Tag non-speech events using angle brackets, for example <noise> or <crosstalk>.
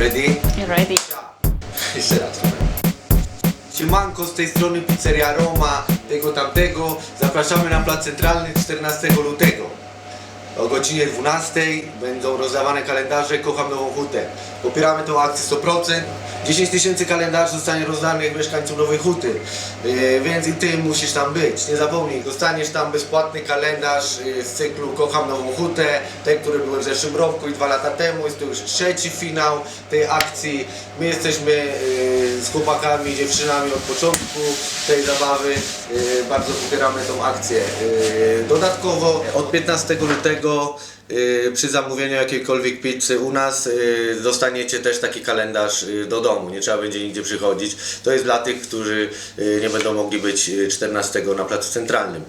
Ready? Ready? <laughs> Jeszcze raz. Siemanko, z tej strony Pizzeria Roma, tego tamtego. Zapraszamy na plac centralny 14 lutego. O godzinie 12 będą rozdawane kalendarze Kocham Nową Hutę. Popieramy tą akcję 100%. 10 tysięcy kalendarzy zostanie rozdanych mieszkańcom Nowej Huty, Yy, więc i ty musisz tam być. Nie zapomnij, dostaniesz tam bezpłatny kalendarz yy, z cyklu Kocham Nową Hutę, te, które były w zeszłym roku i dwa lata temu. Jest to już trzeci finał tej akcji. My jesteśmy yy, z chłopakami, dziewczynami od początku tej zabawy. Bardzo popieramy tą akcję. Dodatkowo od 15 lutego tego y, przy zamówieniu jakiejkolwiek pizzy u nas y, dostaniecie też taki kalendarz y, do domu, nie trzeba będzie nigdzie przychodzić. To jest dla tych, którzy nie będą mogli być 14 na placu centralnym.